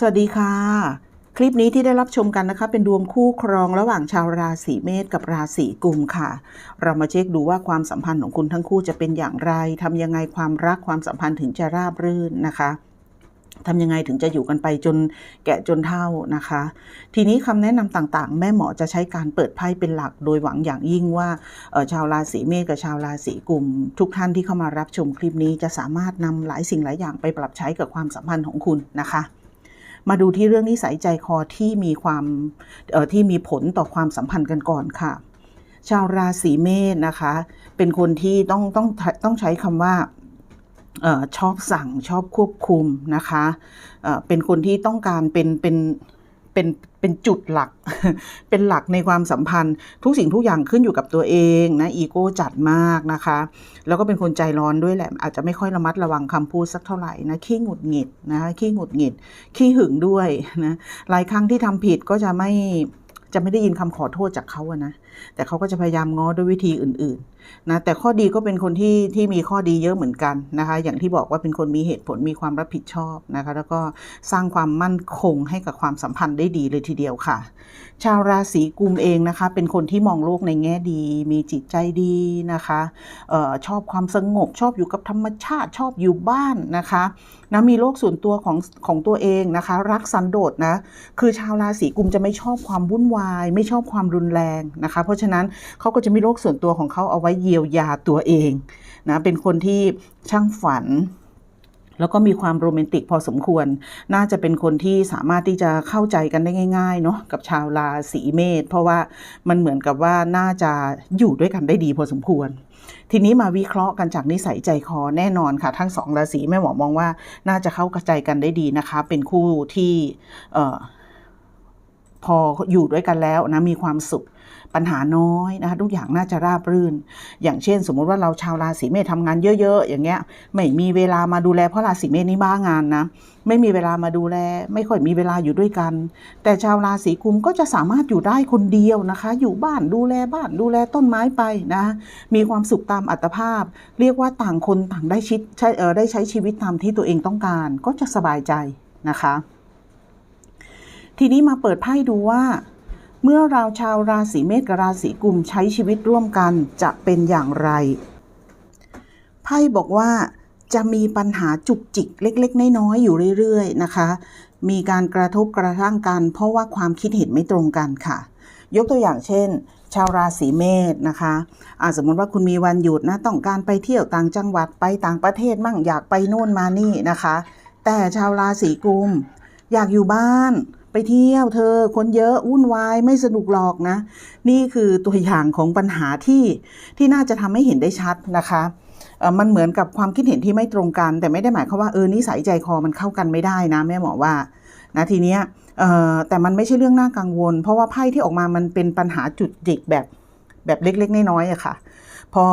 สวัสดีค่ะ คลิปนี้ที่ได้รับชมกันนะคะ เป็นดวงคู่ครองระหว่างชาวราศีเมษกับราศีกุมค่ะ เรามาเช็คดูว่าความสัมพันธ์ของคุณทั้งคู่จะเป็นอย่างไรทำยังไงความรักความสัมพันธ์ถึงจะราบรื่นนะคะทำยังไงถึงจะอยู่กันไปจนแก่จนเฒ่านะคะ ทีนี้คำแนะนำต่างๆ แม่หมอจะใช้การเปิดไพ่เป็นหลัก โดยหวังอย่างยิ่งว่าชาวราศีเมษกับชาวราศีกุม ทุกท่านที่เข้ามารับชมคลิปนี้จะสามารถนำหลายสิ่งหลายอย่างไปปรับใช้กับความสัมพันธ์ของคุณนะคะ มาดูที่เรื่องนิสัยใจคอที่มีความที่มีผลต่อความสัมพันธ์กันก่อนค่ะ ชาวราศีเมษนะคะ เป็นคนที่ต้องต้องต้องใช้คำว่าออชอบสั่งชอบควบคุมนะคะเเป็นคนที่ต้องการเป็นเป็น เป็นเป็นจุดหลัก เป็นหลักในความสัมพันธ์ ทุกสิ่งทุกอย่างขึ้นอยู่กับตัวเองนะอีโก้จัดมากนะคะ แล้วก็เป็นคนใจร้อนด้วยแหละ อาจจะไม่ค่อยระมัดระวังคำพูดสักเท่าไหร่นะขี้หงุดหงิดนะคะขี้หงุดหงิด ขี้หึงด้วยนะหลายครั้งที่ทำผิดก็จะไม่จะไม่ได้ยินคำขอโทษจากเขาอะนะ แต่เขาก็จะพยายามง้อด้วยวิธีอื่นๆนะแต่ข้อดีก็เป็นคนที่ที่มีข้อดีเยอะเหมือนกันนะคะอย่างที่บอกว่าเป็นคนมีเหตุผลมีความรับผิดชอบนะคะแล้วก็สร้างความมั่นคงให้กับความสัมพันธ์ได้ดีเลยทีเดียวค่ะ ชาวราศีกุมเองนะคะ เป็นคนที่มองโลกในแง่ดี มีจิตใจดีนะคะออชอบความสงบชอบอยู่กับธรรมชาติชอบอยู่บ้านนะคะนะมีโลกส่วนตัวของของตัวเองนะคะ รักสันโดษนะคือชาวราศีกุมจะไม่ชอบความวุ่นวาย ไม่ชอบความรุนแรงนะคะเพราะฉะนั้นเขาก็จะมีโลกส่วนตัวของเขาเอาไว้เยียวยาตัวเองนะเป็นคนที่ช่างฝันแล้วก็มีความโรแมนติกพอสมควร น่าจะเป็นคนที่สามารถที่จะเข้าใจกันได้ง่ายๆเนาะกับชาวราศีเมษ เพราะว่ามันเหมือนกับว่าน่าจะอยู่ด้วยกันได้ดีพอสมควร ทีนี้มาวิเคราะห์กันจากนิสัยใจคอแน่นอนค่ะ ทั้งสองราศีแม่หมอมองว่าน่าจะเข้าใจกันได้ดีนะคะ เป็นคู่ที่ พออยู่ด้วยกันแล้วนะมีความสุขปัญหาน้อยนะคะทุกอย่างน่าจะราบรื่น อย่างเช่น สมมุติว่าเราชาวราศีเมษทำงานเยอะๆ อย่างเงี้ยไม่มีเวลามาดูแลเพราะราศีเมษนี่บ้างานนะไม่มีเวลามาดูแล ไม่ค่อยมีเวลาอยู่ด้วยกัน แต่ชาวราศีกุมก็จะสามารถอยู่ได้คนเดียวนะคะ อยู่บ้านดูแลบ้านดูแลต้นไม้ไปนะมีความสุขตามอัตภาพ เรียกว่าต่างคนต่างได้ชิดใช้เออได้ใช้ชีวิตตามที่ตัวเองต้องการ ก็จะสบายใจนะคะ ทีนี้มาเปิดไพ่ดูว่า เมื่อเราชาวราศีเมษกับราศีกุมใช้ชีวิตร่วมกันจะเป็นอย่างไร ไพ่บอกว่าจะมีปัญหาจุกจิกเล็ก ๆ น้อยๆอยู่เรื่อยๆนะคะ มีการกระทบกระทั่งกัน เพราะว่าความคิดเห็นไม่ตรงกันค่ะ ยกตัวอย่างเช่น ชาวราศีเมษนะคะอาสมมติว่าคุณมีวันหยุดนะต้องการไปเที่ยวต่างจังหวัดไปต่างประเทศมั่งอยากไปโน่นมานี่นะคะ แต่ชาวราศีกุม อยากอยู่บ้าน ไปเที่ยวเธอคนเยอะวุ่นวายไม่สนุกหรอกนะ นี่คือตัวอย่างของปัญหาที่ที่น่าจะทำให้เห็นได้ชัดนะคะมันเหมือนกับความคิดเห็นที่ไม่ตรงกัน แต่ไม่ได้หมายความว่าเออนิสัยใจคอมันเข้ากันไม่ได้นะแม่หมอว่านะทีเนี้ยแต่มันไม่ใช่เรื่องน่ากังวล เพราะว่าไพ่ที่ออกมามันเป็นปัญหาจุดจิกแบบแบบเล็กๆน้อยๆอะค่ะ พอ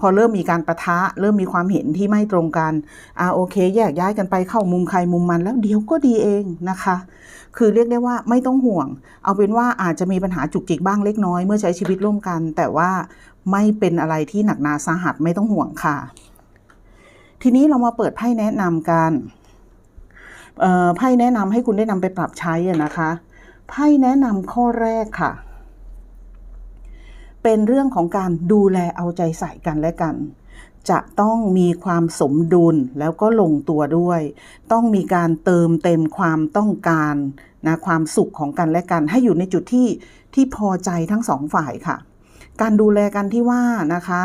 พอเริ่มมีการประทะ เริ่มมีความเห็นที่ไม่ตรงกันอ่าโอเค แยกย้ายกันไปเข้ามุมใครมุมมันแล้วเดี๋ยวก็ดีเองนะคะ คือเรียกได้ว่าไม่ต้องห่วง เอาเป็นว่าอาจจะมีปัญหาจุกจิกบ้างเล็กน้อยเมื่อใช้ชีวิตร่วมกัน แต่ว่าไม่เป็นอะไรที่หนักหนาสาหัสไม่ต้องห่วงค่ะ ทีนี้เรามาเปิดไพ่แนะนำกันเออไพ่แนะนำให้คุณได้นำไปปรับใช้นะคะไพ่แนะนำข้อแรกค่ะ เป็นเรื่องของการดูแลเอาใจใส่กันและกัน จะต้องมีความสมดุลแล้วก็ลงตัวด้วย ต้องมีการเติมเต็มความต้องการนะความสุขของกันและกัน ให้อยู่ในจุดที่ที่พอใจทั้งสองฝ่ายค่ะ การดูแลกันที่ว่านะคะ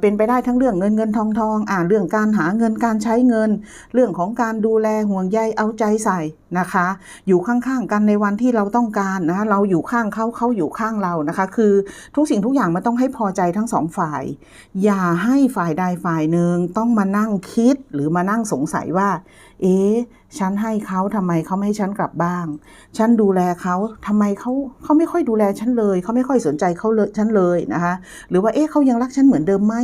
เป็นไปได้ทั้งเรื่องเงินเงินทองทองอ่าเรื่องการหาเงินการใช้เงิน เรื่องของการดูแลห่วงใยเอาใจใส่นะคะ อยู่ข้างๆกันในวันที่เราต้องการนะคะเราอยู่ข้างเขาเขาอยู่ข้างเรานะคะ คือทุกสิ่งทุกอย่างมันต้องให้พอใจทั้งสองฝ่าย อย่าให้ฝ่ายใดฝ่ายหนึ่งต้องมานั่งคิดหรือมานั่งสงสัยว่า เอ๊ะ ฉันให้เขาทำไมเขาไม่ให้ฉันกลับบ้าง ฉันดูแลเขาทำไมเขาเขาไม่ค่อยดูแลฉันเลย เขาไม่ค่อยสนใจเขาเลยฉันเลยนะคะ หรือว่าเอ๊ะเขายังรักฉันเหมือนเดิมไหม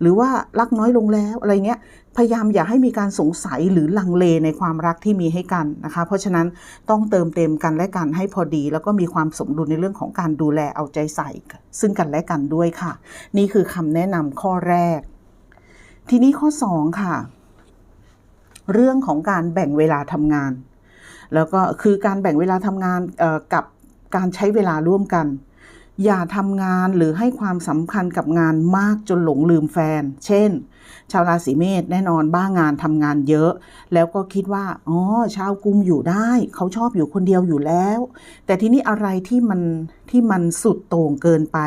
หรือว่ารักน้อยลงแล้วอะไรเงี้ย พยายามอย่าให้มีการสงสัยหรือลังเลในความรักที่มีให้กันนะคะ เพราะฉะนั้นต้องเติมเต็มกันและกันให้พอดี แล้วก็มีความสมดุลในเรื่องของการดูแลเอาใจใส่ ซึ่งกันและกันด้วยค่ะ นี่คือคำแนะนำข้อแรก ทีนี้ข้อ 2 ค่ะ เรื่องของการแบ่งเวลาทำงาน แล้วก็คือการแบ่งเวลาทำงานกับการใช้เวลาร่วมกัน อย่าทำงานหรือให้ความสำคัญกับงานมากจนหลงลืมแฟน เช่น ชาวราศีเมษแน่นอนบ้างานทำงานเยอะ แล้วก็คิดว่าอ๋อชาวกุมอยู่ได้ เขาชอบอยู่คนเดียวอยู่แล้ว แต่ทีนี้อะไรที่มันที่มันสุดโต่งเกินไป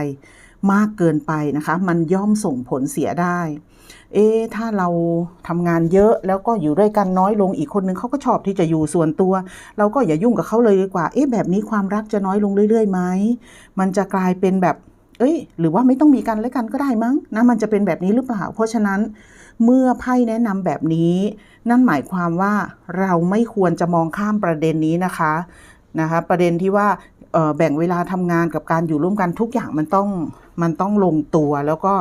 มากเกินไปนะคะ มันย่อมส่งผลเสียได้ เอ๊ถ้าเราทำงานเยอะแล้วก็อยู่ด้วยกันน้อยลงอีกคนนึงเขาก็ชอบที่จะอยู่ส่วนตัว เราก็อย่ายุ่งกับเขาเลยดีกว่า เอ๊แบบนี้ความรักจะน้อยลงเรื่อยๆไหมมันจะกลายเป็นแบบเอ้ย หรือว่าไม่ต้องมีกันและกันก็ได้มั้งนะมันจะเป็นแบบนี้หรือเปล่า เพราะฉะนั้นเมื่อไพ่แนะนำแบบนี้ นั่นหมายความว่าเราไม่ควรจะมองข้ามประเด็นนี้นะคะนะคะ ประเด็นที่ว่า แบ่งเวลาทำงานกับการอยู่ร่วมกันทุกอย่างมันต้องมันต้องลงตัว แล้วก็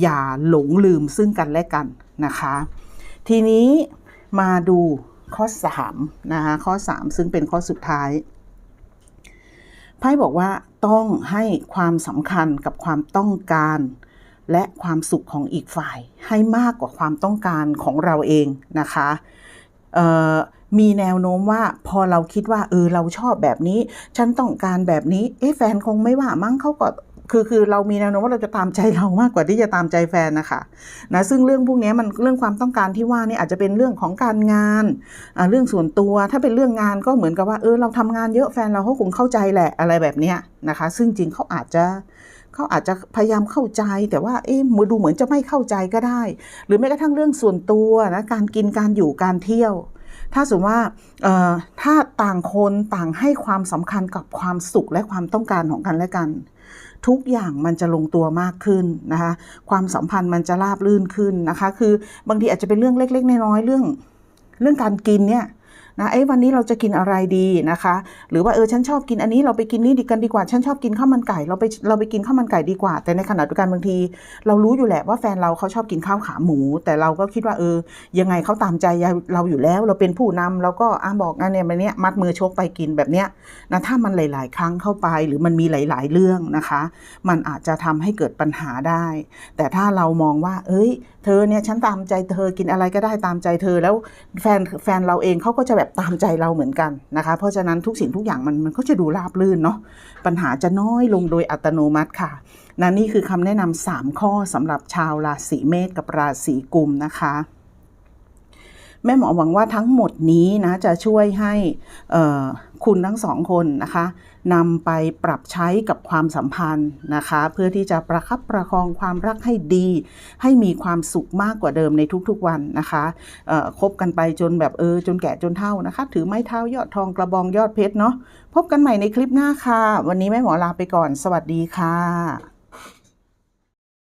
อย่าหลงลืมซึ่งกันและกันนะคะ ทีนี้มาดูข้อ3นะคะข้อ 3 ซึ่งเป็นข้อสุดท้ายไพ่บอกว่าต้องให้ความสำคัญกับความต้องการ และความสุขของอีกฝ่าย ให้มากกว่าความต้องการของเราเองนะคะ มีแนวโน้มว่าพอเราคิดว่าเออเราชอบแบบนี้ ฉันต้องการแบบนี้ เอ๊ะแฟนคงไม่ว่ามั้งเขาก็คือคือเรามีแนวโน้มว่าเราจะตามใจเรามากกว่าที่จะตามใจแฟนนะคะนะซึ่งเรื่องพวกนี้มันเรื่องความต้องการที่ว่านี่อาจจะเป็นเรื่องของการงานอ่าเรื่องส่วนตัวถ้าเป็นเรื่องงานก็เหมือนกับว่าเออเราทำงานเยอะแฟนเราเขาคงเข้าใจแหละอะไรแบบเนี้ยนะคะ ซึ่งจริงเขาอาจจะเขาอาจจะพยายามเข้าใจแต่ว่าเอ๊ะมือดูเหมือนจะไม่เข้าใจก็ได้ หรือแม้กระทั่งเรื่องส่วนตัวนะการกินการอยู่การเที่ยว ถ้าสมมติว่าถ้าต่างคนต่างให้ความสำคัญกับความสุขและความต้องการของกันและกัน ทุกอย่างมันจะลงตัวมากขึ้นนะคะความสัมพันธ์มันจะราบรื่นขึ้นนะคะ คือบางทีอาจจะเป็นเรื่องเล็ก ๆ น้อยๆเรื่อง เรื่องการกินเนี่ย นะเอ้วันนี้เราจะกินอะไรดีนะคะ หรือว่าเออฉันชอบกินอันนี้เราไปกินนี่ดีกันดีกว่า ฉันชอบกินข้าวมันไก่เราไปเราไปกินข้าวมันไก่ดีกว่า แต่ในขณะเดียวกันบางที เรารู้อยู่แหละว่าแฟนเราเขาชอบกินข้าวขาหมู แต่เราก็คิดว่าเออ ยังไงเขาตามใจเราอยู่แล้ว เราเป็นผู้นำเราก็อะบอกอันเนี้ยแบบเนี้ยมัดมือชกไปกินแบบเนี้ยนะถ้ามันหลาย ๆ ครั้งเข้าไปหรือมันมีหลาย ๆ เรื่องนะคะ มันอาจจะทำให้เกิดปัญหาได้ แต่ถ้าเรามองว่า เอ้ย เธอเนี่ยฉันตามใจเธอกินอะไรก็ได้ตามใจเธอแล้วแฟนแฟนเราเองเขาก็จะแบบตามใจเราเหมือนกันนะคะ เพราะฉะนั้นทุกสิ่งทุกอย่างมันมันก็จะดูราบรื่นเนาะปัญหาจะน้อยลงโดยอัตโนมัติค่ะนะนี่คือคำแนะนำสามข้อสำหรับชาวราศีเมษกับราศีกุมนะคะ แม่หมอหวังว่าทั้งหมดนี้นะจะช่วยให้คุณทั้งสองคนนะคะนำไปปรับใช้กับความสัมพันธ์นะคะ เพื่อที่จะประคับประคองความรักให้ดี ให้มีความสุขมากกว่าเดิมในทุกๆวันนะคะคบกันไปจนแบบเออจนแก่จนเท่านะคะ ถือไม้เท้ายอดทองกระบองยอดเพชรเนาะพบกันใหม่ในคลิปหน้าค่ะ วันนี้แม่หมอลาไปก่อน สวัสดีค่ะ